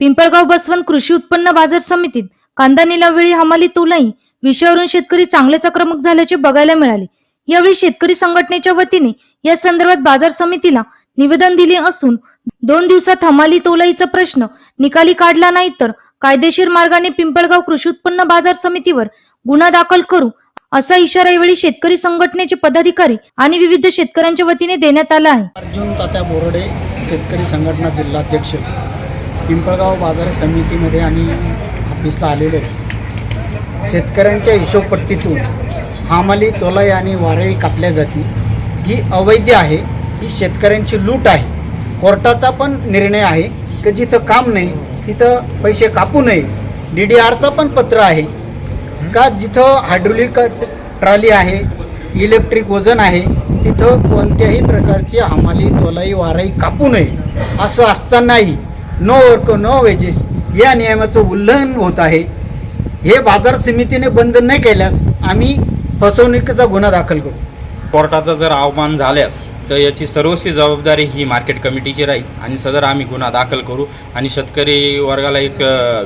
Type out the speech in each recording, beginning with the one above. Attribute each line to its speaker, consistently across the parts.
Speaker 1: पिंपळगाव बसवंत कृषी उत्पन्न बाजार समितीत कांदा निलावेळी हमाली तुलाई विषयावरून शेतकरी चांगलेच आक्रमक झाल्याचे बघायला मिळाले. यावेळी शेतकरी संघटनेच्या वतीने या संदर्भात बाजार समितीला निवेदन दिले असून दोन दिवसात हमाली तोलाईचा प्रश्न निकाली काढला नाही तर कायदेशीर मार्गाने पिंपळगाव कृषी उत्पन्न बाजार समितीवर गुन्हा दाखल करू असा इशारा यावेळी शेतकरी संघटनेचे पदाधिकारी आणि विविध शेतकऱ्यांच्या वतीने देण्यात आला आहे.
Speaker 2: अर्जुन तात्या बोरडे शेतकरी संघटना जिल्हाध्यक्ष. पिंपळगाव बाजार समितीमध्ये आम्ही ऑफिसला आलेलो आहे. शेतकऱ्यांच्या हिशोबपट्टीतून हामाली तोलाई आणि वारळी कापल्या जाती. ही अवैध आहे ही शेतकऱ्यांची लूट आहे. कोर्टाचा पण निर्णय आहे की जिथं काम नाही तिथं पैसे कापू नये. डी डी आरचा पण पत्र आहे का जिथं हायड्रोलिक ट्रॉली आहे इलेक्ट्रिक वजन आहे तिथं कोणत्याही प्रकारची हमाली तोलाई वाराई कापू नये असं असतानाही नो वर्क नो वेजेस या नियमाचं उल्लंघन होत आहे. हे बाजार समितीने बंद नाही केल्यास आम्ही फसवणुकीचा गुन्हा दाखल करू.
Speaker 3: कोर्टाचा जर अवमान झाल्यास तर याची सर्वस्वी जबाबदारी ही मार्केट कमिटीची राहील आणि सदर आम्ही गुन्हा दाखल करू. आणि शेतकरी वर्गाला एक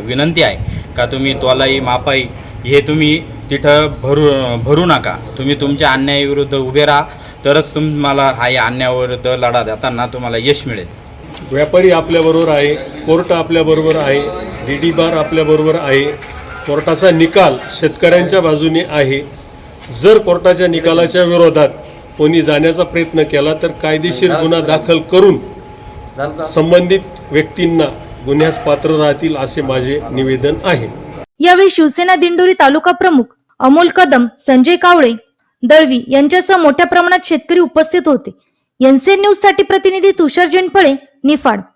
Speaker 3: विनंती आहे का तुम्ही तोलाई मापाई हे तुम्ही तिथं भरू भरू नका. तुम्ही तुमच्या अन्यायाविरुद्ध उभे राहा. तरच तुम्हाला हा या अन्यायाविरुद्ध लढा देताना तुम्हाला यश मिळेल.
Speaker 4: व्यापारी आपल्याबरोबर आहे कोर्ट आपल्याबरोबर आहे डी डी बार आपल्याबरोबर आहे. कोर्टाचा निकाल शेतकऱ्यांच्या बाजूने आहे. जर कोर्टाच्या निकालाच्या विरोधात कोणी जाण्याचा प्रयत्न केला तर कायदेशीर गुन्हा दाखल करून संबंधित व्यक्तींना गुन्ह्यास पात्र राहतील असे माझे निवेदन आहे.
Speaker 1: यावेळी शिवसेना दिंडोरी तालुका प्रमुख अमोल कदम संजय कावळे दळवी यांच्यासह मोठ्या प्रमाणात शेतकरी उपस्थित होते. एनसीएन न्यूजसाठी प्रतिनिधी तुषार जेनपळे निफाड